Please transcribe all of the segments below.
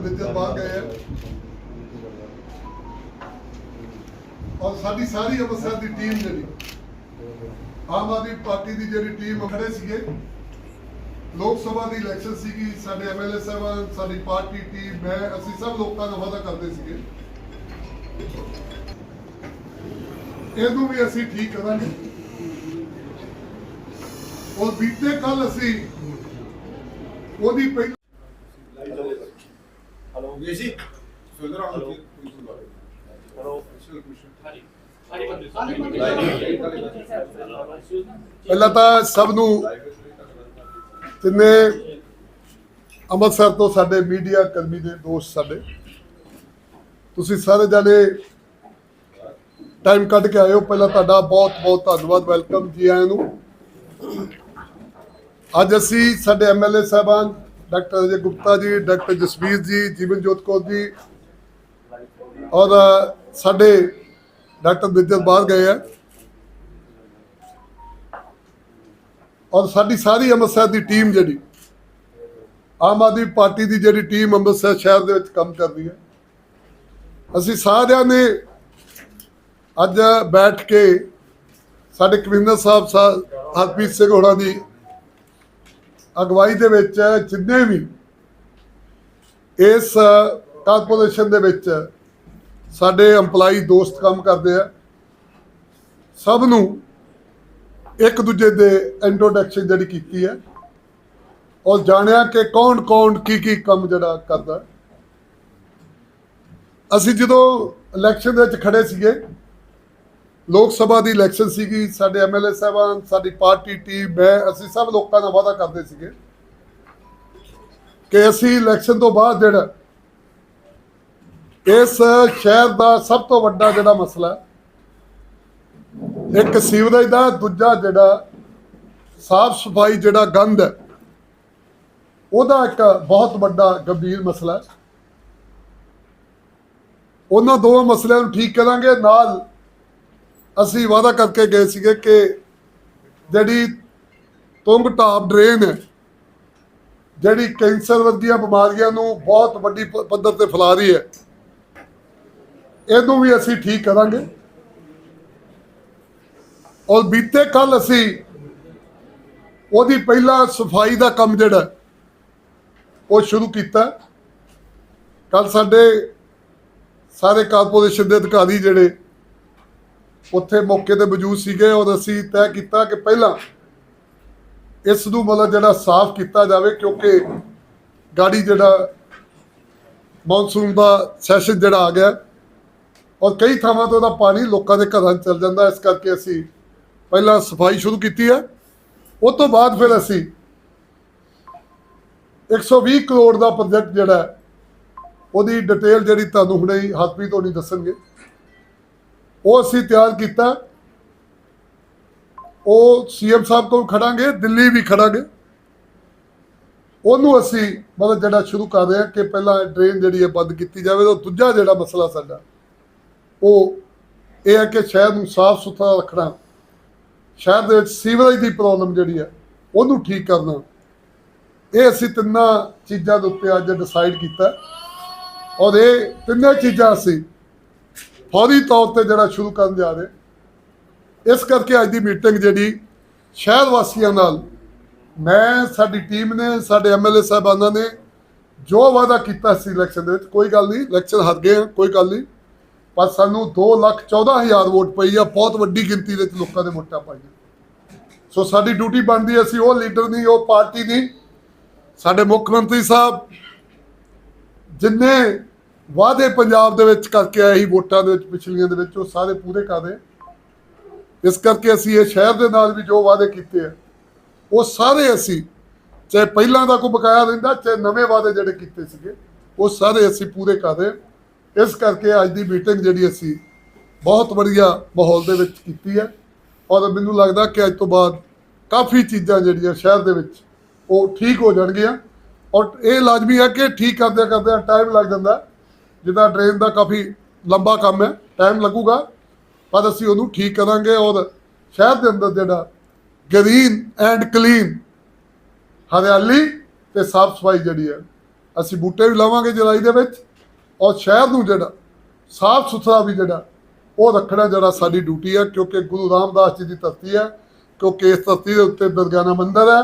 ਵਿਜੇ ਬਾਹਰ ਗਏ ਆ। ਔਰ ਸਾਡੀ ਸਾਰੀ ਅੰਮ੍ਰਿਤਸਰ ਦੀ ਟੀਮ ਜਿਹੜੀ, ਆਮ ਆਦਮੀ ਪਾਰਟੀ ਦੀ ਜਿਹੜੀ ਟੀਮ ਖੜੇ ਸੀਗੇ, ਲੋਕ ਸਭਾ ਦੀ ਇਲੈਕਸ਼ਨ ਸੀਗੀ, ਸਾਡੇ ਐਮਐਲਏ ਸਾਹਿਬਾਨ, ਸਾਡੀ ਪਾਰਟੀ ਟੀਮ ਮੈਂ, ਅਸੀਂ ਸਭ ਲੋਕਾਂ ਦਾ ਵਾਅਦਾ ਕਰਦੇ ਸੀਗੇ। ਇਹਨੂੰ ਵੀ ਅਸੀਂ ਠੀਕ ਕਰਾਂਗੇ। ਔਰ ਬੀਤੇ ਕੱਲ ਅਸੀਂ ਉਹਦੀ ਪਹਿਲੀ 대신 ਪਹਿਲਾਂ ਤਾਂ ਸਭ ਨੂੰ ਜਿੰਨੇ ਅੰਮ੍ਰਿਤਸਰ ਤੋਂ ਸਾਡੇ ਮੀਡੀਆ ਕਰਮੀ ਦੇ ਦੋਸਤ ਸਾਡੇ ਤੁਸੀਂ ਸਾਰੇ ਜਾਣੇ ਟਾਈਮ ਕੱਢ ਕੇ ਆਏ ਹੋ ਪਹਿਲਾਂ ਤੁਹਾਡਾ ਬਹੁਤ ਬਹੁਤ ਧੰਨਵਾਦ ਵੈਲਕਮ ਜੀ ਆਇਆਂ ਨੂੰ ਅੱਜ ਅਸੀਂ ਸਾਡੇ ਐਮਐਲਏ ਸਾਹਿਬਾਨ ਡਾਕਟਰ ਅਜੇ ਗੁਪਤਾ ਜੀ, ਡਾਕਟਰ ਜਸਵੀਰ ਜੀ, ਜੀਵਨਜੋਤ ਕੌਰ ਜੀ ਔਰ ਸਾਡੇ ਡਾਕਟਰ ਬਿਜਲ ਬਾਹਰ ਗਏ ਆ। ਔਰ ਸਾਡੀ ਸਾਰੀ ਅੰਮ੍ਰਿਤਸਰ ਦੀ ਟੀਮ ਜਿਹੜੀ, ਆਮ ਆਦਮੀ ਪਾਰਟੀ ਦੀ ਜਿਹੜੀ ਟੀਮ ਅੰਮ੍ਰਿਤਸਰ ਸ਼ਹਿਰ ਦੇ ਵਿੱਚ ਕੰਮ ਕਰਦੀ ਹੈ। ਅਸੀਂ ਸਾਰਿਆਂ ਨੇ ਅੱਜ ਬੈਠ ਕੇ ਸਾਡੇ ਕਮਿਸ਼ਨਰ ਸਾਹਿਬ, ਸਾ- ਹਰਪ੍ਰੀਤ ਸਿੰਘ ਹੋਰਾਂ ਦੀ ਅਗਵਾਈ ਦੇ ਵਿੱਚ ਜਿੰਨੇ ਵੀ ਇਸ ਕਾਰਪੋਰੇਸ਼ਨ ਦੇ ਵਿੱਚ ਸਾਡੇ EMPLOYE ਦੋਸਤ ਕੰਮ ਕਰਦੇ ਆ, ਸਭ ਨੂੰ ਇੱਕ ਦੂਜੇ ਦੇ ਇੰਟਰੋਡਕਸ਼ਨ ਜਿਹੜੀ ਕੀਤੀ ਹੈ, ਔਰ ਜਾਣਿਆ ਕਿ ਕੌਣ ਕੌਣ ਕੀ ਕੀ ਕੰਮ ਜਿਹੜਾ ਕਰਦਾ। ਅਸੀਂ ਜਦੋਂ ਇਲੈਕਸ਼ਨ ਦੇ ਵਿੱਚ ਖੜੇ ਸੀਗੇ ਲੋਕ ਸਭਾ ਦੀ ਇਲੈਕਸ਼ਨ ਸੀਗੀ, ਸਾਡੇ ਐਮਐਲਏ ਸਾਹਿਬਾਨ, ਸਾਡੀ ਪਾਰਟੀ ਟੀਮ ਮੈਂ, ਅਸੀਂ ਸਭ ਲੋਕਾਂ ਦਾ ਵਾਅਦਾ ਕਰਦੇ ਸੀਗੇ ਕਿ ਅਸੀਂ ਇਲੈਕਸ਼ਨ ਤੋਂ ਬਾਅਦ ਜਿਹੜਾ ਇਸ ਸ਼ਹਿਰ ਦਾ ਸਭ ਤੋਂ ਵੱਡਾ ਜਿਹੜਾ ਮਸਲਾ ਇੱਕ ਸੀਵਰੇਜ ਦਾ, ਦੂਜਾ ਜਿਹੜਾ ਸਾਫ਼ ਸਫ਼ਾਈ ਜਿਹੜਾ ਗੰਦ ਹੈ, ਉਹਦਾ ਇੱਕ ਬਹੁਤ ਵੱਡਾ ਗੰਭੀਰ ਮਸਲਾ ਹੈ। ਉਹਨਾਂ ਦੋਵਾਂ ਮਸਲਿਆਂ ਨੂੰ ਠੀਕ ਕਰਾਂਗੇ, ਨਾਲ ਅਸੀਂ ਵਾਅਦਾ ਕਰਕੇ ਗਏ ਸੀਗੇ ਕਿ ਜਿਹੜੀ ਤੁੰਗ ਟਾਪ ਡਰੇਨ ਹੈ, ਜਿਹੜੀ ਕੈਂਸਰ ਵਰਗੀਆਂ ਬਿਮਾਰੀਆਂ ਨੂੰ ਬਹੁਤ ਵੱਡੀ ਪੱਧਰ ਤੇ ਫੈਲਾ ਰਹੀ ਹੈ, ਇਹਨੂੰ ਵੀ ਅਸੀਂ ਠੀਕ ਕਰਾਂਗੇ। ਔਰ ਬੀਤੇ ਕੱਲ ਅਸੀਂ ਉਹਦੀ ਪਹਿਲਾ ਸਫ਼ਾਈ ਦਾ ਕੰਮ ਜਿਹੜਾ ਉਹ ਸ਼ੁਰੂ ਕੀਤਾ। ਕੱਲ ਸਾਡੇ ਸਾਰੇ ਕਾਰਪੋਰੇਸ਼ਨ ਦੇ ਅਧਿਕਾਰੀ ਜਿਹੜੇ ਉੱਥੇ ਮੌਕੇ ਤੇ ਮੌਜੂਦ ਸੀਗੇ ਔਰ ਅਸੀਂ ਤੈਅ ਕੀਤਾ ਕਿ ਪਹਿਲਾਂ ਇਸ ਨੂੰ ਮਤਲਬ ਜਿਹੜਾ ਸਾਫ਼ ਕੀਤਾ ਜਾਵੇ ਕਿਉਂਕਿ ਗਾੜੀ ਜਿਹੜਾ ਮੌਨਸੂਨ ਦਾ ਸੈਸ਼ਨ ਜਿਹੜਾ ਆ ਗਿਆ ਔਰ ਕਈ ਥਾਵਾਂ ਤੋਂ ਉਹਦਾ ਪਾਣੀ ਲੋਕਾਂ ਦੇ ਘਰਾਂ 'ਚ ਚਲ ਜਾਂਦਾ, ਇਸ ਕਰਕੇ ਅਸੀਂ ਪਹਿਲਾਂ ਸਫ਼ਾਈ ਸ਼ੁਰੂ ਕੀਤੀ ਹੈ। ਉਸ ਤੋਂ ਬਾਅਦ ਫਿਰ ਅਸੀਂ 120 ਕਰੋੜ ਦਾ ਪ੍ਰੋਜੈਕਟ ਜਿਹੜਾ, ਉਹਦੀ ਡਿਟੇਲ ਜਿਹੜੀ ਤੁਹਾਨੂੰ ਹੁਣੇ ਹੀ ਹਰਪ੍ਰੀਤ ਹੋਣੀ ਦੱਸਣਗੇ। ਉਹ ਅਸੀਂ ਤਿਆਰ ਕੀਤਾ। ਉਹ ਸੀਐਮ ਸਾਹਿਬ ਕੋਲ ਖੜਾਂਗੇ, ਦਿੱਲੀ ਵੀ ਖੜਾਂਗੇ। ਉਹਨੂੰ ਅਸੀਂ ਮਤਲਬ ਜਿਹੜਾ ਸ਼ੁਰੂ ਕਰ ਰਹੇ ਹਾਂ ਕਿ ਪਹਿਲਾਂ ਡਰੇਨ ਜਿਹੜੀ ਹੈ ਬੰਦ ਕੀਤੀ ਜਾਵੇ ਤੇ ਦੂਜਾ ਜਿਹੜਾ ਮਸਲਾ ਸਾਡਾ, ਉਹ ਇਹ ਹੈ ਕਿ ਸ਼ਹਿਰ ਨੂੰ ਸਾਫ਼ ਸੁਥਰਾ ਰੱਖਣਾ, ਸ਼ਹਿਰ ਦੇ ਵਿੱਚ ਸੀਵਰੇਜ ਦੀ ਪ੍ਰੋਬਲਮ ਜਿਹੜੀ ਹੈ, ਉਹਨੂੰ ਠੀਕ ਕਰਨਾ। ਇਹ ਅਸੀਂ ਤਿੰਨਾਂ ਚੀਜ਼ਾਂ ਦੇ ਉੱਤੇ ਅੱਜ ਡਿਸਾਈਡ ਕੀਤਾ। ਔਰ ਇਹ ਤਿੰਨਾਂ ਚੀਜ਼ਾਂ ਅਸੀਂ ਫੌਰੀ ਤੌਰ ਤੇ ਜਿਹੜਾ ਸ਼ੁਰੂ ਕਰਨ ਜਾ ਰਹੇ ਇਸ ਕਰਕੇ ਅੱਜ ਦੀ ਮੀਟਿੰਗ ਜਿਹੜੀ ਸ਼ਹਿਰ ਵਾਸੀਆਂ ਨਾਲ ਮੈਂ ਸਾਡੀ ਟੀਮ ਨੇ ਸਾਡੇ ਐਮਐਲਏ ਸਾਹਿਬਾਨਾਂ ਨੇ ਜੋ ਵਾਅਦਾ ਕੀਤਾ ਸੀ ਇਲੈਕਸ਼ਨ ਦੇ ਵਿੱਚ ਕੋਈ ਗੱਲ ਨਹੀਂ ਇਲੈਕਸ਼ਨ ਹਾਰ ਗਏ ਆ ਕੋਈ ਗੱਲ ਨਹੀਂ। ਪਰ ਸਾਨੂੰ 2 ਲੱਖ 14 ਹਜ਼ਾਰ ਵੋਟ ਪਈ ਆ ਬਹੁਤ ਵੱਡੀ ਗਿਣਤੀ ਦੇ ਵਿੱਚ ਲੋਕਾਂ ਦੇ ਵੋਟਾਂ ਪਾਈਆਂ। ਸੋ ਸਾਡੀ ਡਿਊਟੀ ਬਣਦੀ ਹੈ, ਅਸੀਂ ਉਹ ਲੀਡਰ ਨਹੀਂ ਉਹ ਪਾਰਟੀ ਨਹੀਂ। ਸਾਡੇ ਮੁੱਖ ਮੰਤਰੀ ਸਾਹਿਬ ਜਿੰਨੇ ਵਾਅਦੇ ਪੰਜਾਬ ਦੇ ਵਿੱਚ ਕਰਕੇ ਆਏ ਸੀ, ਵੋਟਾਂ ਦੇ ਵਿੱਚ, ਪਿਛਲੀਆਂ ਦੇ ਵਿੱਚ, ਉਹ ਸਾਰੇ ਪੂਰੇ ਕਰ ਰਹੇ। ਇਸ ਕਰਕੇ ਅਸੀਂ ਇਹ ਸ਼ਹਿਰ ਦੇ ਨਾਲ ਵੀ ਜੋ ਵਾਅਦੇ ਕੀਤੇ ਆ, ਉਹ ਸਾਰੇ ਅਸੀਂ, ਚਾਹੇ ਪਹਿਲਾਂ ਦਾ ਕੋਈ ਬਕਾਇਆ ਰਹਿੰਦਾ ਚਾਹੇ ਨਵੇਂ ਵਾਅਦੇ ਜਿਹੜੇ ਕੀਤੇ ਸੀਗੇ, ਉਹ ਸਾਰੇ ਅਸੀਂ ਪੂਰੇ ਕਰ ਰਹੇ। ਇਸ ਕਰਕੇ ਅੱਜ ਦੀ ਮੀਟਿੰਗ ਜਿਹੜੀ ਅਸੀਂ ਬਹੁਤ ਵਧੀਆ ਮਾਹੌਲ ਦੇ ਵਿੱਚ ਕੀਤੀ ਹੈ। ਔਰ ਮੈਨੂੰ ਲੱਗਦਾ ਕਿ ਅੱਜ ਤੋਂ ਬਾਅਦ ਕਾਫੀ ਚੀਜ਼ਾਂ ਜਿਹੜੀਆਂ ਸ਼ਹਿਰ ਦੇ ਵਿੱਚ, ਉਹ ਠੀਕ ਹੋ ਜਾਣਗੀਆਂ। ਔਰ ਇਹ ਲਾਜ਼ਮੀ ਹੈ ਕਿ ਠੀਕ ਕਰਦੇ ਕਰਦੇ ਟਾਈਮ ਲੱਗ ਜਾਂਦਾ। ਜਿੱਦਾਂ ਡਰੇਨ ਦਾ ਕਾਫੀ ਲੰਬਾ ਕੰਮ ਹੈ ਟਾਈਮ ਲੱਗੂਗਾ, ਪਰ ਅਸੀਂ ਉਹਨੂੰ ਠੀਕ ਕਰਾਂਗੇ ਔਰ ਸ਼ਹਿਰ ਦੇ ਅੰਦਰ ਜਿਹੜਾ ਗ੍ਰੀਨ ਐਂਡ ਕਲੀਨ ਹਰਿਆਲੀ ਤੇ ਸਾਫ਼ ਸਫ਼ਾਈ ਜਿਹੜੀ ਹੈ, ਅਸੀਂ ਬੂਟੇ ਵੀ ਲਾਵਾਂਗੇ ਜੁਲਾਈ ਦੇ ਵਿੱਚ ਔਰ ਸ਼ਹਿਰ ਨੂੰ ਜਿਹੜਾ ਸਾਫ਼ ਸੁਥਰਾ ਵੀ ਜਿਹੜਾ ਉਹ ਰੱਖਣਾ ਜਿਹੜਾ ਸਾਡੀ ਡਿਊਟੀ ਹੈ, ਕਿਉਂਕਿ ਗੁਰੂ ਰਾਮਦਾਸ ਜੀ ਦੀ ਧਰਤੀ ਹੈ, ਕਿਉਂਕਿ ਇਸ ਧਰਤੀ ਦੇ ਉੱਤੇ ਦੁਰਗਿਆਨਾ ਮੰਦਰ ਹੈ,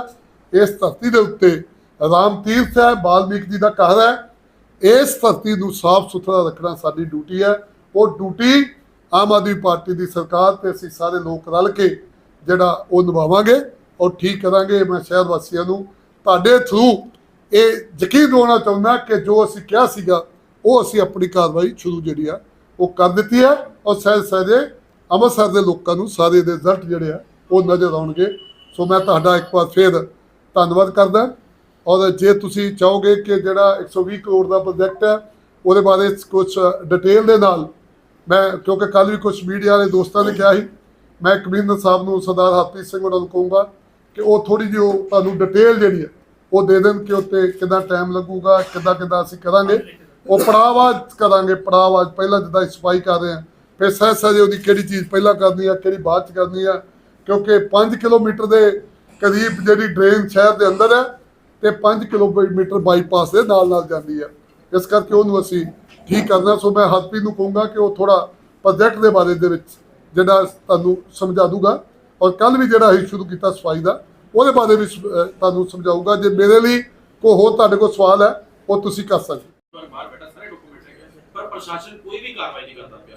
ਇਸ ਧਰਤੀ ਦੇ ਉੱਤੇ ਰਾਮ ਤੀਰਥ ਹੈ ਬਾਲਮੀਕ ਜੀ ਦਾ ਘਰ ਹੈ ਇਸ ਧਰਤੀ ਨੂੰ ਸਾਫ਼ ਸੁਥਰਾ ਰੱਖਣਾ ਸਾਡੀ ਡਿਊਟੀ ਹੈ। ਉਹ ਡਿਊਟੀ ਆਮ ਆਦਮੀ ਪਾਰਟੀ ਦੀ ਸਰਕਾਰ ਤੇ ਅਸੀਂ ਸਾਰੇ ਲੋਕ ਰਲ ਕੇ ਜਿਹੜਾ ਉਹ ਨਿਭਾਵਾਂਗੇ ਔਰ ਠੀਕ ਕਰਾਂਗੇ। ਮੈਂ ਸ਼ਹਿਰ ਵਾਸੀਆਂ ਨੂੰ ਤੁਹਾਡੇ ਥਰੂ ਇਹ ਯਕੀਨ ਦਿਵਾਉਣਾ ਚਾਹੁੰਦਾ ਕਿ ਜੋ ਅਸੀਂ ਕਿਹਾ ਸੀਗਾ, ਉਹ ਅਸੀਂ ਆਪਣੀ ਕਾਰਵਾਈ ਸ਼ੁਰੂ ਜਿਹੜੀ ਆ, ਉਹ ਕਰ ਦਿੱਤੀ ਹੈ ਔਰ ਸਹਿਜ ਸਹਿਜੇ ਅੰਮ੍ਰਿਤਸਰ ਦੇ ਲੋਕਾਂ ਨੂੰ ਸਾਰੇ ਦੇ ਰਿਜ਼ਲਟ ਜਿਹੜੇ ਆ, ਉਹ ਨਜ਼ਰ ਆਉਣਗੇ। ਸੋ ਮੈਂ ਤੁਹਾਡਾ ਇੱਕ ਵਾਰ ਫੇਰ ਧੰਨਵਾਦ ਕਰਦਾ। ਔਰ ਜੇ ਤੁਸੀਂ ਚਾਹੋਗੇ ਕਿ ਜਿਹੜਾ 120 ਕਰੋੜ ਦਾ ਪ੍ਰੋਜੈਕਟ ਹੈ, ਉਹਦੇ ਬਾਰੇ ਕੁਝ ਡਿਟੇਲ ਦੇ ਨਾਲ, ਮੈਂ ਕਿਉਂਕਿ ਕੱਲ ਵੀ ਕੁਝ ਮੀਡੀਆ ਵਾਲੇ ਦੋਸਤਾਂ ਨੇ ਕਿਹਾ ਸੀ, ਮੈਂ ਕਮਿਸ਼ਨਰ ਸਾਹਿਬ ਨੂੰ, ਸਰਦਾਰ ਹਰਪ੍ਰੀਤ ਸਿੰਘ ਉਹਨਾਂ ਨੂੰ ਕਹੂੰਗਾ ਕਿ ਉਹ ਥੋੜੀ ਜਿਹੀ ਉਹ ਤੁਹਾਨੂੰ ਡਿਟੇਲ ਜਿਹੜੀ ਹੈ, ਉਹ ਦੇ ਦੇਣ ਕਿ ਉੱਤੇ ਕਿੰਨਾ ਟਾਈਮ ਲੱਗੂਗਾ ਕਿੱਦਾਂ ਕਿੱਦਾਂ ਅਸੀਂ ਕਰਾਂਗੇ। ਉਹ ਪੜਾਵਾਜ ਕਰਾਂਗੇ ਪੜਾਵਾਜ ਪਹਿਲਾਂ ਜਿੱਦਾਂ ਅਸੀਂ ਸਫ਼ਾਈ ਕਰ ਰਹੇ ਹਾਂ, ਫਿਰ ਸਹਿ ਸਹਿਜੇ ਉਹਦੀ ਕਿਹੜੀ ਚੀਜ਼ ਪਹਿਲਾਂ ਕਰਨੀ ਆ, ਕਿਹੜੀ ਬਾਅਦ ਚ ਕਰਨੀ ਆ, ਕਿਉਂਕਿ 5 ਕਿਲੋਮੀਟਰ ਦੇ ਕਰੀਬ ਜਿਹੜੀ ਡਰੇਨ ਸ਼ਹਿਰ ਦੇ ਅੰਦਰ ਹੈ ਤੇ 5 ਕਿਲੋਮੀਟਰ ਬਾਈਪਾਸ ਦੇ ਨਾਲ ਨਾਲ ਜਾਂਦੀ ਹੈ ਇਸ ਕਰਕੇ ਉਹਨੂੰ ਅਸੀਂ ਠੀਕ ਕਰਨਾ। ਸੋ ਮੈਂ ਹਰਪ੍ਰੀਤ ਨੂੰ ਕਹੂੰਗਾ ਕਿ ਉਹ ਥੋੜਾ ਪ੍ਰੋਜੈਕਟ ਦੇ ਬਾਰੇ ਦੇ ਵਿੱਚ ਜਿਹੜਾ ਤੁਹਾਨੂੰ ਸਮਝਾ ਦੂਗਾ। ਔਰ ਕੱਲ ਵੀ ਜਿਹੜਾ ਅਸੀਂ ਸ਼ੁਰੂ ਕੀਤਾ ਸਫ਼ਾਈ ਦਾ ਉਹਦੇ ਬਾਰੇ ਵੀ ਤੁਹਾਨੂੰ ਸਮਝਾਊਗਾ। ਜੇ ਮੇਰੇ ਲਈ ਕੋਈ ਹੋਰ ਤੁਹਾਡੇ ਕੋਲ ਸਵਾਲ ਹੈ ਉਹ ਤੁਸੀਂ ਕਰ ਸਕਦੇ ਪਰ ਪ੍ਰਸ਼ਾਸਨ ਕੋਈ ਵੀ ਕਾਰਵਾਈ ਨਹੀਂ ਕਰਦਾ ਪਿਆ।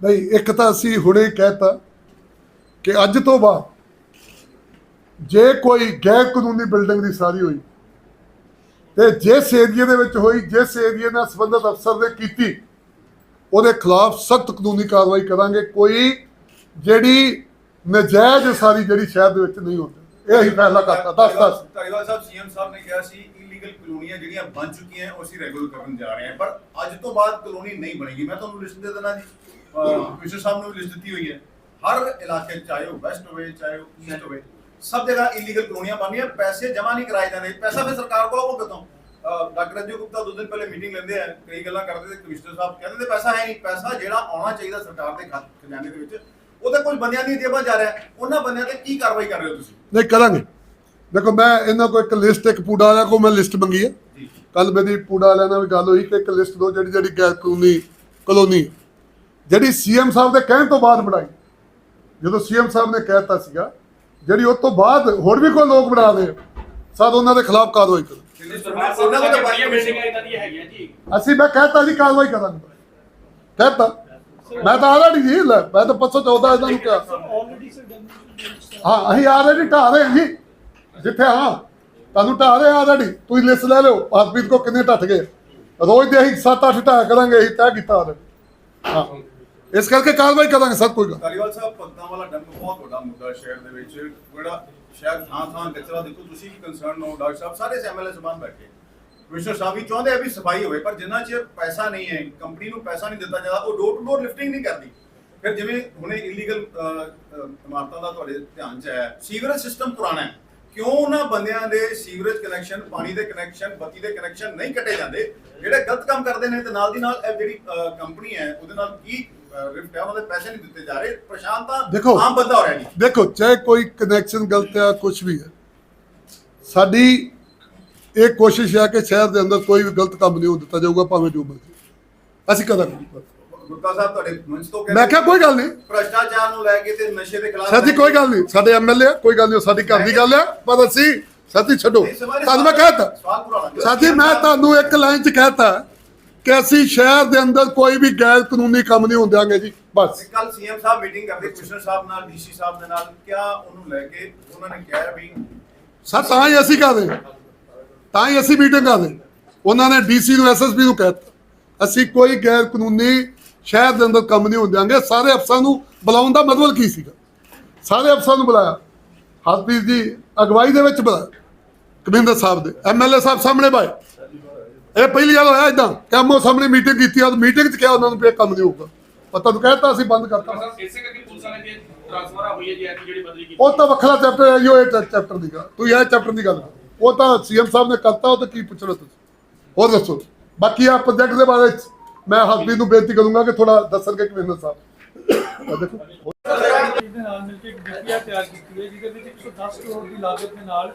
ਨਹੀਂ ਇੱਕ ਤਾਂ ਅਸੀਂ ਹੁਣੇ ਕਹਿਤਾ ਕਿ ਅੱਜ ਤੋਂ ਬਾਅਦ ਜੇ ਕੋਈ ਗੈਰ ਕਾਨੂੰਨੀ ਬਿਲਡਿੰਗ ਦੀ ਸਾਰੀ ਹੋਈ ਤੇ ਜਿਸ ਏਰੀਏ ਦੇ ਵਿੱਚ ਹੋਈ ਜਿਸ ਏਰੀਏ ਨਾਲ ਸੰਬੰਧਿਤ ਅਫਸਰ ਨੇ ਕੀਤੀ, ਉਹਦੇ ਖਿਲਾਫ ਸਖਤ ਕਾਨੂੰਨੀ ਕਾਰਵਾਈ ਕਰਾਂਗੇ। ਕੋਈ ਜਿਹੜੀ ਨਜਾਇਜ਼ ਸਾਰੀ ਜਿਹੜੀ ਸ਼ਹਿਰ ਦੇ ਵਿੱਚ ਨਹੀਂ ਹੁੰਦੀ, ਇਹ ਅਸੀਂ ਫੈਸਲਾ ਕਰਤਾ। ਦੱਸ ਦੱਸ। ਧਾਰੀਵਾਲ ਸਾਹਿਬ, ਸੀਐਮ ਸਾਹਿਬ ਨੇ ਕਿਹਾ ਸੀ ਇਲੀਗਲ ਕਲੋਨੀਆਂ ਜਿਹੜੀਆਂ ਬਣ ਚੁੱਕੀਆਂ ਉਹ ਅਸੀਂ ਰੈਗੂਲਰ ਕਰਨ ਜਾ ਰਹੇ ਹਾਂ। ਪਰ ਅੱਜ ਤੋਂ ਬਾਅਦ ਕਲੋਨੀ ਨਹੀਂ ਬਣੇਗੀ। ਮੈਂ ਤੁਹਾਨੂੰ ਲਿਸਟ ਦੇ ਦੇਣਾ ਜੀ। ਕਮਿਸ਼ਨਰ ਸਾਹਿਬ ਨੂੰ ਲਿਸਟ ਦਿੱਤੀ ਹੋਈ ਹੈ। ਹਰ ਇਲਾਕੇ ਚਾਹੇ ਉਹ ਵੈਸਟ ਹੋਵੇ, ਚਾਹੇ ਉਹ ਈਸਟ ਹੋਵੇ। ਸਭ ਜਗ੍ਹਾ ਇਲੀਗਲ ਕਲੋਨੀਆਂ ਬਣੀਆਂ ਪੈਸੇ ਜਮ੍ਹਾਂ ਨਹੀਂ ਕਰਾਏ ਜਾਂਦੇ। ਪੈਸਾ ਫਿਰ ਸਰਕਾਰ ਕੋਲ ਆਉਗਾ ਕਿਤੋਂ ਡਾਕਟਰ ਰੰਜੂ ਗੁਪਤਾ ਦੋ ਦਿਨ ਪਹਿਲੇ ਮੀਟਿੰਗ ਲੈਂਦੇ ਆ ਕਈ ਗੱਲਾਂ ਕਰਦੇ ਤੇ ਕਮਿਸ਼ਨਰ ਸਾਹਿਬ ਕਹਿੰਦੇ ਤੇ ਪੈਸਾ ਹੈ ਨਹੀਂ ਪੈਸਾ ਜਿਹੜਾ ਆਉਣਾ ਚਾਹੀਦਾ ਸਰਕਾਰ ਦੇ ਖਜ਼ਾਨੇ ਦੇ ਵਿੱਚ ਉਹ ਤਾਂ ਕੁਝ ਬੰਦਿਆਂ ਦੀ ਜੇਬਾਂ ਜਾ ਰਿਹਾ। ਉਹਨਾਂ ਬੰਦਿਆਂ ਤੇ ਕੀ ਕਾਰਵਾਈ ਕਰ ਰਹੇ ਹੋ ਤੁਸੀਂ? ਨਹੀਂ ਕਰਾਂਗੇ। ਦੇਖੋ ਮੈਂ ਇਹਨਾਂ ਕੋਲ ਇੱਕ ਲਿਸਟ ਇੱਕ ਪੂੜਾ ਵਾਲਿਆਂ ਕੋਲ ਮੈਂ ਲਿਸਟ ਮੰਗੀ ਹੈ। ਜੀ। ਕੱਲ ਮੇਰੀ ਪੂੜਾ ਵਾਲਿਆਂ ਨਾਲ ਵੀ ਗੱਲ ਹੋਈ ਕਿ ਇੱਕ ਲਿਸਟ ਦੋ ਜਿਹੜੀ ਜਿਹੜੀ ਗੈਰ ਕਾਨੂੰਨੀ ਕਲੋਨੀ। ਜਿਹੜੀ ਸੀਐਮ ਸਾਹਿਬ ਦੇ ਕਹਿਣ ਤੋਂ ਬਾਅਦ ਬਣਾਈ। ਜਦੋਂ ਸੀਐਮ ਸਾਹਿਬ ਨੇ ਕਹਿਤਾ ਸੀਗਾ ਜਿਹੜੀ ਉਸ ਤੋਂ ਬਾਅਦ ਹੋਰ ਵੀ ਕੋਈ ਲੋਕ ਬਣਾ ਦੇ ਸਾਦ ਉਹਨਾਂ ਦੇ ਖਿਲਾਫ ਕਾਰਵਾਈ ਕਰੋ। ਸਰਕਾਰ ਕੋਲ ਤਾਂ ਬੜੀਆਂ ਬਿਲਡਿੰਗਾਂ ਇਦਾਂ ਦੀਆਂ ਹੈਗੀਆਂ ਜੀ? ਅਸੀਂ ਮੈਂ ਕਹਿਤਾ ਜੀ ਕਾਰਵਾਈ ਕਰਾਂਗੇ। ਕਹਿਤਾ। ਮੈਂ ਤਾਂ ਆਲਰੇਡੀ ਜੀ ਲੈ ਮੈਂ ਤਾਂ 514 ਇਹਨਾਂ ਨੂੰ ਕਿਹਾ। ਹਾਂ ਅਸੀਂ ਆਲਰੇਡੀ ਢਾਹ ਰਹੇ ਹਾਂ ਜੀ। ਜਿੱਥੇ ਹਾਂ ਤੁਹਾਨੂੰ ਢਾਹ ਰਹੇ ਆਲਰੇਡੀ। ਤੁਸੀਂ ਲਿਸਟ ਲੈ ਲਓ ਹਰਪ੍ਰੀਤ ਕੋ ਕਿੰਨੇ ਟੱਟ ਗਏ। ਰੋਜ਼ ਦੇ ਅਸੀਂ 7-8 ਢਾਹ ਕਰਾਂਗੇ ਅਸੀਂ ਤੈਅ ਕੀਤਾ। ਹਾਂ। ਇਸ ਕਰਕੇ ਕਾਰਵਾਈ ਕਰਾਂਗੇ, ਸਭ ਕੋਈ ਗੱਲ ਧਾਲੀਵਾਲ ਸਾਹਿਬ ਪੱਗਾਂ ਵਾਲਾ ਡੰਪ ਬਹੁਤ ਵੱਡਾ ਮੁੱਦਾ ਸ਼ਹਿਰ ਦੇ ਵਿੱਚ। ਜਿਹੜਾ ਸ਼ਹਿਰ ਥਾਂ ਥਾਂ ਕਚਰਾ, ਦੇਖੋ ਤੁਸੀਂ ਵੀ ਕੰਸਰਨ ਹੋ, ਡਾਕਟਰ ਸਾਹਿਬ, ਸਾਰੇ ਐਮਐਲਏ ਜ਼ਬਾਨ ਬੈਠੇ। ਕਮਿਸ਼ਨਰ ਸਾਹਿਬ ਵੀ ਚਾਹੁੰਦੇ ਆ ਵੀ ਸਫ਼ਾਈ ਹੋਵੇ, ਪਰ ਜਿੰਨਾ ਚਿਰ ਪੈਸਾ ਨਹੀਂ ਹੈ ਕੰਪਨੀ ਨੂੰ ਪੈਸਾ ਨਹੀਂ ਦਿੱਤਾ ਜਾਂਦਾ, ਉਹ ਡੋਰ ਟੂ ਡੋਰ ਲਿਫਟਿੰਗ ਨਹੀਂ ਕਰਦੀ। ਫਿਰ ਜਿਵੇਂ ਹੁਣੇ ਇਲੀਗਲ ਇਮਾਰਤਾਂ ਦਾ ਤੁਹਾਡੇ ਧਿਆਨ 'ਚ ਹੈ ਸੀਵਰੇਜ ਸਿਸਟਮ ਪੁਰਾਣਾ ਹੈ। ਕਿਉਂ ਉਹਨਾਂ ਬੰਦਿਆਂ ਦੇ ਸੀਵਰੇਜ ਕਨੈਕਸ਼ਨ ਪਾਣੀ ਦੇ ਕਨੈਕਸ਼ਨ ਬੱਤੀ ਦੇ ਕਨੈਕਸ਼ਨ ਨਹੀਂ ਕੱਟੇ ਜਾਂਦੇ? ਜਿਹੜੇ ਗਲਤ ਕੰਮ ਕਰਦੇ ਨੇ, ਤੇ ਨਾਲ ਦੀ ਨਾਲ ਇਹ ਜਿਹੜੀ ਕੰਪਨੀ ਹੈ, ਉਹਦੇ ਨਾਲ ਕੀ ਰਿਫਟ ਹੈ ਉਹਨਾਂ ਦੇ ਪੈਸੇ ਨਹੀਂ ਦਿੱਤੇ ਜਾ ਰਹੇ। ਪਰੇਸ਼ਾਨ ਤਾਂ ਦੇਖੋ। ਆਮ ਬੰਦਾ ਹੋ ਰਿਹਾ ਜੀ। ਦੇਖੋ ਚਾਹੇ ਕੋਈ ਕਨੈਕਸ਼ਨ ਗਲਤ ਹੈ ਕੁਝ ਵੀ ਹੈ ਸਾਡੀ ਇਹ ਕੋਸ਼ਿਸ਼ ਹੈ ਕਿ ਸ਼ਹਿਰ ਦੇ ਅੰਦਰ ਕੋਈ ਵੀ ਗਲਤ ਕੰਮ ਨਹੀਂ ਹੋਣ ਦਿੱਤਾ ਜਾਊਗਾ ਭਾਵੇਂ ਜੋ ਮਰਜ਼ੀ। ਅਸੀਂ ਕਰਾਂਗੇ ਗੁਰਤਾ ਸਾਹਿਬ ਤੁਹਾਡੇ ਮੰਚ ਤੋਂ ਮੈਂ ਕਿਹਾ ਕੋਈ ਗੱਲ ਨਹੀਂ। ਭ੍ਰਸ਼ਟਾਚਾਰ ਨੂੰ ਲੈ ਕੇ ਤੇ ਨਸ਼ੇ ਦੇ ਖਿਲਾਫ ਸਾਡੀ ਕੋਈ ਗੱਲ ਨਹੀਂ। ਸਾਡੇ ਐਮਐਲਏ ਕੋਈ ਗੱਲ ਨਹੀਂ ਉਹ ਸਾਡੀ ਘਰ ਦੀ ਗੱਲ ਹੈ ਪਰ ਅਸੀਂ ਸਾਡੀ ਛੱਡੋ। ਤੁਹਾਨੂੰ ਮੈਂ ਕਹਿਤਾ। ਸਾਡੀ ਮੈਂ ਤੁਹਾਨੂੰ ਇੱਕ ਲਾਈਨ ਚ ਕਹਿਤਾ। ਕਿ ਅਸੀਂ ਸ਼ਹਿਰ ਦੇ ਅੰਦਰ ਕੋਈ ਵੀ ਗੈਰ ਕਾਨੂੰਨੀ ਕੰਮ ਨਹੀਂ ਹੋਣ ਦਿਆਂਗੇ ਜੀ ਬਸ। ਕੱਲ ਸੀਐਮ ਸਾਹਿਬ ਮੀਟਿੰਗ ਕਰਦੇ ਕਮਿਸ਼ਨਰ ਸਾਹਿਬ ਨਾਲ ਡੀਸੀ ਸਾਹਿਬ ਦੇ ਨਾਲ ਕਿਆ ਉਹਨੂੰ ਲੈ ਕੇ ਉਹਨਾਂ ਨੇ ਕਿਹਾ ਵੀ ਸਰ ਤਾਂ ਹੀ ਅਸੀਂ ਕਰਦੇ ਤਾਂ ਹੀ ਅਸੀਂ ਮੀਟਿੰਗ ਕਰਦੇ ਉਹਨਾਂ ਨੇ ਡੀਸੀ ਨੂੰ ਐਸਐਸਪੀ ਨੂੰ ਕਹਿਤਾ ਅਸੀਂ ਕੋਈ ਗੈਰ ਕਾਨੂੰਨੀ ਸ਼ਹਿਰ ਦੇ ਅੰਦਰ ਕੰਮ ਨਹੀਂ ਹੋਣ ਦਿਆਂਗੇ। ਸਾਰੇ ਅਫਸਰਾਂ ਨੂੰ ਬੁਲਾਉਣ ਦਾ ਮਤਲਬ ਕੀ ਸੀਗਾ? ਸਾਰੇ ਅਫਸਰਾਂ ਨੂੰ ਬੁਲਾਇਆ। ਹਰਪ੍ਰੀਤ ਜੀ ਅਗਵਾਈ ਦੇ ਵਿੱਚ ਬੁਲਾਇਆ। ਕਮਿੰਦਰ ਸਾਹਿਬ ਦੇ ਐਮਐਲਏ ਸਾਹਿਬ ਸਾਹਮਣੇ ਬਾਏ ਇਹ ਪਹਿਲੀ ਗੱਲ ਹੋਇਆ ਇਦਾਂ ਕੈਮੋ ਸਾਹਮਣੇ ਮੀਟਿੰਗ ਕੀਤੀ ਆ ਮੀਟਿੰਗ 'ਚ ਕਿਹਾ ਉਹਨਾਂ ਨੂੰ ਵੀ ਇਹ ਕੰਮ ਨਹੀਂ ਹੋਊਗਾ। ਪਰ ਤੁਹਾਨੂੰ ਕਹਿਤਾ ਅਸੀਂ ਬੰਦ ਕਰਤਾ। ਸਰ ਇਸੇ ਕਰਕੇ ਪੁਲਿਸ ਵਾਲੇ ਦੀ ਟ੍ਰਾਂਸਫਰ ਹੋਈ ਹੈ ਜੀ ਐਸੀ ਜਿਹੜੀ ਬਦਲੀ ਕੀਤੀ। ਉਹ ਤਾਂ ਵੱਖਰਾ ਚੈਪਟਰ ਹੈ ਜੋ ਇਹ ਚੈਪਟਰ ਦੀ ਗੱਲ। ਤੂੰ ਇਹ ਚੈਪਟਰ ਦੀ ਗੱਲ। ਉਹ ਤਾਂ ਸੀਐਮ ਸਾਹਿਬ ਨੇ ਕਰਤਾ ਉਹ ਤਾਂ ਕੀ ਪੁੱਛਣਾ ਤੁਸੀਂ? ਹੋਰ ਦੱਸੋ। ਬਾਕੀ ਆ ਪ੍ਰੋਜੈਕਟ ਦੇ ਬਾਰੇ ਮੈਂ ਹਸਬੀ ਨੂੰ ਬੇਨਤੀ ਕਰੂੰਗਾ ਕਿ ਥੋੜਾ ਦੱਸਣਗੇ ਕਮਿਸ਼ਨਰ ਸਾਹਿਬ। ਆਹ ਦੇਖੋ ਇਹਦੇ ਨਾਲ ਮਿਲ ਕੇ ਇੱਕ ਡੀਪੀਆਰ ਤਿਆਰ ਕੀਤੀ ਹੈ, ਜਿਹਦੇ ਵਿੱਚ 110 ਕਰੋੜ ਦੀ ਲਾਗਤ ਦੇ ਨਾਲ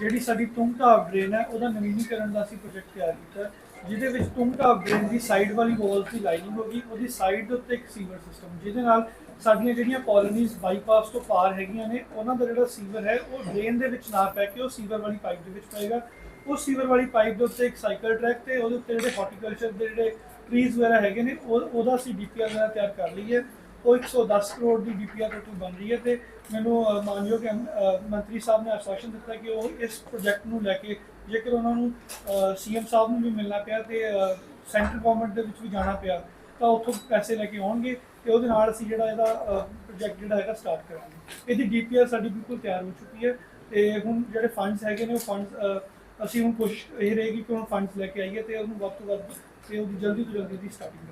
ਜਿਹੜੀ ਸਾਡੀ ਤੁੰਗਟਾਵ ਡਰੇਨ ਹੈ, ਉਹਦਾ ਨਵੀਨੀਕਰਨ ਦਾ ਅਸੀਂ ਪ੍ਰੋਜੈਕਟ ਤਿਆਰ ਕੀਤਾ ਜਿਹਦੇ ਵਿੱਚ ਤੁੰਗਟਾਵ ਡਰੇਨ ਦੀ ਸਾਈਡ ਵਾਲੀ ਵਾਲ ਦੀ ਲਾਈਨਿੰਗ ਹੋਗੀ ਉਹਦੀ ਸਾਈਡ ਦੇ ਉੱਤੇ ਇੱਕ ਸੀਵਰ ਸਿਸਟਮ ਜਿਹਦੇ ਨਾਲ ਸਾਡੀਆਂ ਜਿਹੜੀਆਂ ਕਾਲੋਨੀਜ਼ ਬਾਈਪਾਸ ਤੋਂ ਪਾਰ ਹੈਗੀਆਂ ਨੇ, ਉਹਨਾਂ ਦਾ ਜਿਹੜਾ ਸੀਵਰ ਹੈ, ਉਹ ਡਰੇਨ ਦੇ ਵਿੱਚ ਨਾ ਪੈ ਕੇ ਉਹ ਸੀਵਰ ਵਾਲੀ ਪਾਈਪ ਦੇ ਵਿੱਚ ਪਏਗਾ। ਉਸ ਸੀਵਰ ਵਾਲੀ ਪਾਈਪ ਦੇ ਉੱਤੇ ਇੱਕ ਸਾਈਕਲ ਟਰੈਕ ਤੇ ਉਹਦੇ ਉੱਤੇ ਜਿਹੜੇ ਹਾਰਟੀਕਲਚਰ ਦੇ ਜਿਹੜੇ ਟਰੀਜ਼ ਵਗੈਰਾ ਹੈਗੇ ਨੇ, ਉਹ ਉਹਦਾ ਅਸੀਂ ਡੀਪੀਆਰ ਵਗੈਰਾ ਤਿਆਰ ਕਰ ਲਈ ਹੈ। ਉਹ 110 ਕਰੋੜ ਦੀ ਡੀਪੀਆਰ ਟੋਟਲ ਬਣ ਰਹੀ ਹੈ ਤੇ ਮੈਨੂੰ ਮਾਨਯੋਗ ਐਮ- ਮੰਤਰੀ ਸਾਹਿਬ ਨੇ ਆਸ਼ਵਾਸਨ ਦਿੱਤਾ ਕਿ ਉਹ ਇਸ ਪ੍ਰੋਜੈਕਟ ਨੂੰ ਲੈ ਕੇ ਜੇਕਰ ਉਹਨਾਂ ਨੂੰ ਸੀਐਮ ਸਾਹਿਬ ਨੂੰ ਵੀ ਮਿਲਣਾ ਪਿਆ ਤੇ ਸੈਂਟਰ ਗਵਰਨਮੈਂਟ ਦੇ ਵਿੱਚ ਵੀ ਜਾਣਾ ਪਿਆ, ਤਾਂ ਉੱਥੋਂ ਪੈਸੇ ਲੈ ਕੇ ਆਉਣਗੇ ਤੇ ਉਹਦੇ ਨਾਲ ਅਸੀਂ ਜਿਹੜਾ ਇਹਦਾ ਪ੍ਰੋਜੈਕਟ ਜਿਹੜਾ ਹੈਗਾ ਸਟਾਰਟ ਕਰਾਂਗੇ। ਇਹਦੀ ਡੀਪੀਆਰ ਸਾਡੀ ਬਿਲਕੁਲ ਤਿਆਰ ਹੋ ਚੁੱਕੀ ਹੈ ਤੇ ਹੁਣ ਜਿਹੜੇ ਫੰਡਸ ਹੈਗੇ ਨੇ ਉਹ ਫੰਡਸ ਅਸੀਂ ਹੁਣ ਕੋਸ਼ਿਸ਼ ਇਹ ਰਹੇਗੀ ਕਿ ਹੁਣ ਫੰਡਸ ਲੈ ਕੇ ਆਈਏ ਤੇ ਉਹਨੂੰ ਵੱਧ ਤੋਂ ਵੱਧ ਤੇ ਉਹਦੀ ਜਲਦੀ ਤੋਂ ਜਲਦੀ ਦੀ ਸਟਾਰਟਿੰਗ